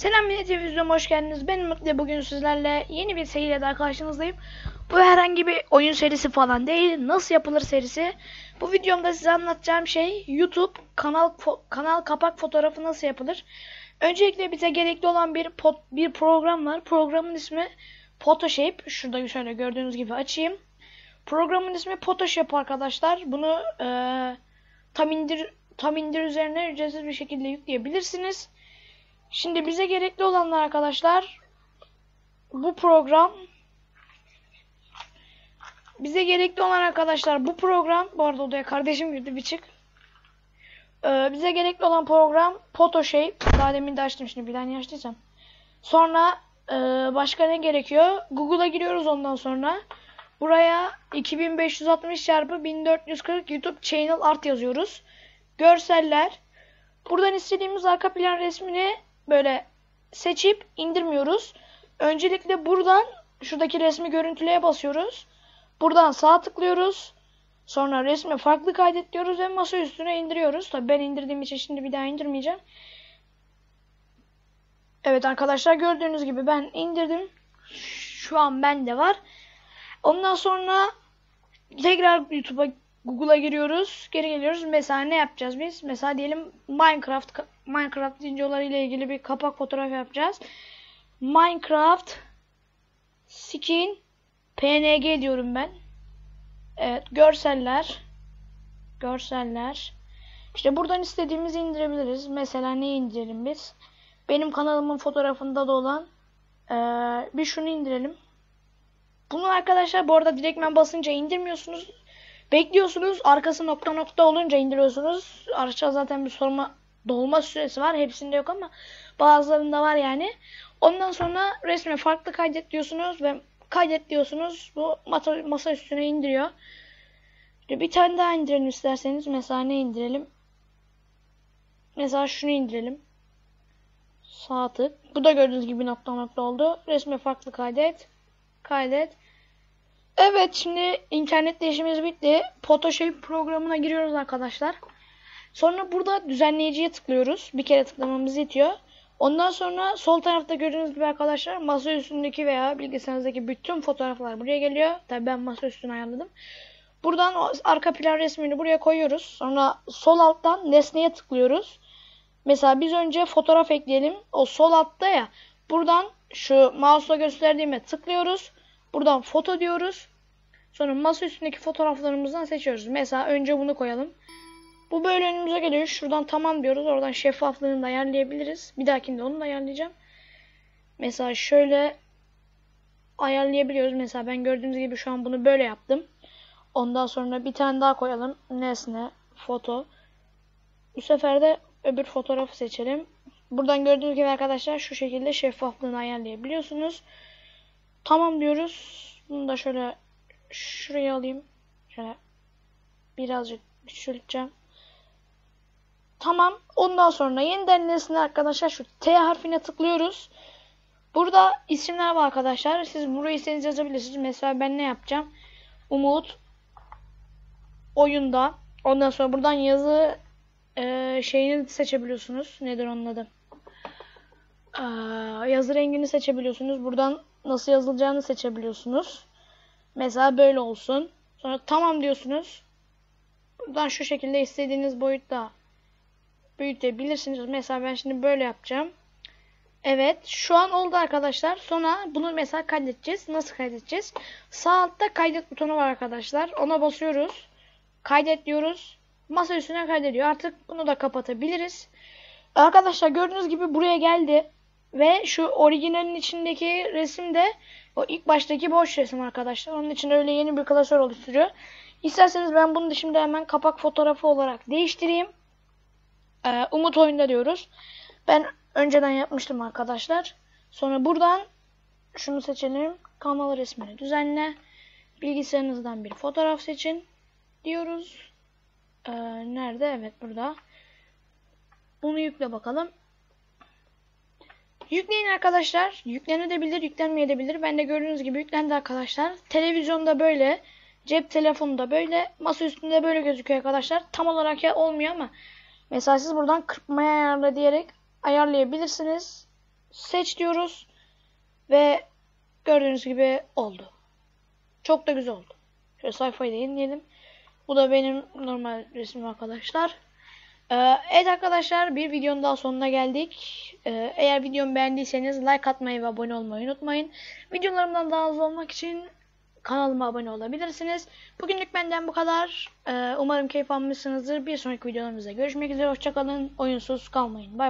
Selam millet televizyonuma hoş geldiniz. Ben Mutlu bugün sizlerle yeni bir seriyle daha karşınızdayım. Bu herhangi bir oyun serisi falan değil. Nasıl yapılır serisi. Bu videomda size anlatacağım şey YouTube kanal kanal kapak fotoğrafı nasıl yapılır. Öncelikle bize gerekli olan bir pot, bir program var. Programın ismi Photoshop. Şurada şöyle gördüğünüz gibi açayım. Programın ismi Photoshop arkadaşlar. Bunu e, tam indir tam indir üzerine ücretsiz bir şekilde yükleyebilirsiniz. Şimdi bize gerekli olanlar arkadaşlar bu program bize gerekli olan arkadaşlar bu program bu arada odaya kardeşim girdi bir çık. Ee, bize gerekli olan program Photoshop. Daha demin de açtım şimdi bir tane açtıysam. Sonra e, başka ne gerekiyor? Google'a giriyoruz ondan sonra. Buraya 2560 çarpı 1440 YouTube Channel Art yazıyoruz. Görseller. Buradan istediğimiz arka plan resmini böyle seçip indirmiyoruz. Öncelikle buradan şuradaki resmi görüntüleye basıyoruz. Buradan sağ tıklıyoruz. Sonra resmi farklı kaydet diyoruz ve masa üstüne indiriyoruz. Tabii ben indirdiğim için şimdi bir daha indirmeyeceğim. Evet arkadaşlar gördüğünüz gibi ben indirdim. Şu an bende var. Ondan sonra tekrar YouTube'a Google'a giriyoruz. Geri geliyoruz. Mesela ne yapacağız biz? Mesela diyelim Minecraft Minecraft videoları ile ilgili bir kapak fotoğraf yapacağız. Minecraft skin PNG diyorum ben. Evet, görseller. Görseller. İşte buradan istediğimizi indirebiliriz. Mesela ne indirelim biz? Benim kanalımın fotoğrafında da olan ee, bir şunu indirelim. Bunu arkadaşlar bu arada direktmen basınca indirmiyorsunuz. Bekliyorsunuz. Arkası nokta nokta olunca indiriyorsunuz. Aşağı zaten bir sorma dolma süresi var. Hepsinde yok ama bazılarında var yani. Ondan sonra resmi farklı kaydet diyorsunuz ve kaydet diyorsunuz. Bu masa, masa üstüne indiriyor. Bir tane daha indirelim isterseniz. Mesela ne indirelim? Mesela şunu indirelim. Sağ tık. Bu da gördüğünüz gibi nokta nokta oldu. Resmi farklı kaydet. Kaydet. Evet şimdi internet işimiz bitti. Photoshop programına giriyoruz arkadaşlar. Sonra burada düzenleyiciye tıklıyoruz. Bir kere tıklamamız yetiyor. Ondan sonra sol tarafta gördüğünüz gibi arkadaşlar masa üstündeki veya bilgisayarınızdaki bütün fotoğraflar buraya geliyor. Tabi ben masa üstünü ayarladım. Buradan arka plan resmini buraya koyuyoruz. Sonra sol alttan nesneye tıklıyoruz. Mesela biz önce fotoğraf ekleyelim. O sol altta ya. Buradan şu mouse'la gösterdiğime tıklıyoruz. Buradan foto diyoruz. Sonra masa üstündeki fotoğraflarımızdan seçiyoruz. Mesela önce bunu koyalım. Bu böyle önümüze geliyor. Şuradan tamam diyoruz. Oradan şeffaflığını da ayarlayabiliriz. Bir dahakinde onu da ayarlayacağım. Mesela şöyle ayarlayabiliyoruz. Mesela ben gördüğünüz gibi şu an bunu böyle yaptım. Ondan sonra bir tane daha koyalım. Nesne, foto. Bu sefer de öbür fotoğrafı seçelim. Buradan gördüğünüz gibi arkadaşlar şu şekilde şeffaflığını ayarlayabiliyorsunuz. Tamam diyoruz. Bunu da şöyle şuraya alayım. Şöyle birazcık küçülteceğim. Tamam. Ondan sonra yeniden nesne arkadaşlar şu T harfine tıklıyoruz. Burada isimler var arkadaşlar. Siz burayı istediğiniz yazabilirsiniz. Mesela ben ne yapacağım? Umut oyunda. Ondan sonra buradan yazı e, şeyini seçebiliyorsunuz. Nedir onun adı? Ee, yazı rengini seçebiliyorsunuz. Buradan nasıl yazılacağını seçebiliyorsunuz. Mesela böyle olsun. Sonra tamam diyorsunuz. Buradan şu şekilde istediğiniz boyutta büyütebilirsiniz. Mesela ben şimdi böyle yapacağım. Evet şu an oldu arkadaşlar. Sonra bunu mesela kaydedeceğiz. Nasıl kaydedeceğiz? Sağ altta kaydet butonu var arkadaşlar. Ona basıyoruz. Kaydet diyoruz. Masa üstüne kaydediyor. Artık bunu da kapatabiliriz. Arkadaşlar gördüğünüz gibi buraya geldi. Ve şu orijinalin içindeki resim de o ilk baştaki boş resim arkadaşlar. Onun için öyle yeni bir klasör oluşturuyor. İsterseniz ben bunu da şimdi hemen kapak fotoğrafı olarak değiştireyim. Ee, Umut oyunda diyoruz. Ben önceden yapmıştım arkadaşlar. Sonra buradan şunu seçelim. Kanal resmini düzenle. Bilgisayarınızdan bir fotoğraf seçin. Diyoruz. Ee, nerede? Evet burada. Bunu yükle bakalım. Yükleyin arkadaşlar. Yüklenebilir, yüklenmeyebilir. Ben de gördüğünüz gibi yüklendi arkadaşlar. Televizyonda böyle, cep telefonunda böyle, masa üstünde böyle gözüküyor arkadaşlar. Tam olarak ya olmuyor ama mesela siz buradan kırpmaya ayarla diyerek ayarlayabilirsiniz. seç diyoruz. Ve gördüğünüz gibi oldu. Çok da güzel oldu. Şöyle sayfayı da yenileyelim. Bu da benim normal resmim arkadaşlar. Ee, evet arkadaşlar bir videonun daha sonuna geldik. Ee, eğer videomu beğendiyseniz like atmayı ve abone olmayı unutmayın. Videolarımdan daha hızlı olmak için kanalıma abone olabilirsiniz. Bugünlük benden bu kadar. Ee, umarım keyif almışsınızdır. Bir sonraki videolarımızda görüşmek üzere. Hoşçakalın. Oyunsuz kalmayın. Bay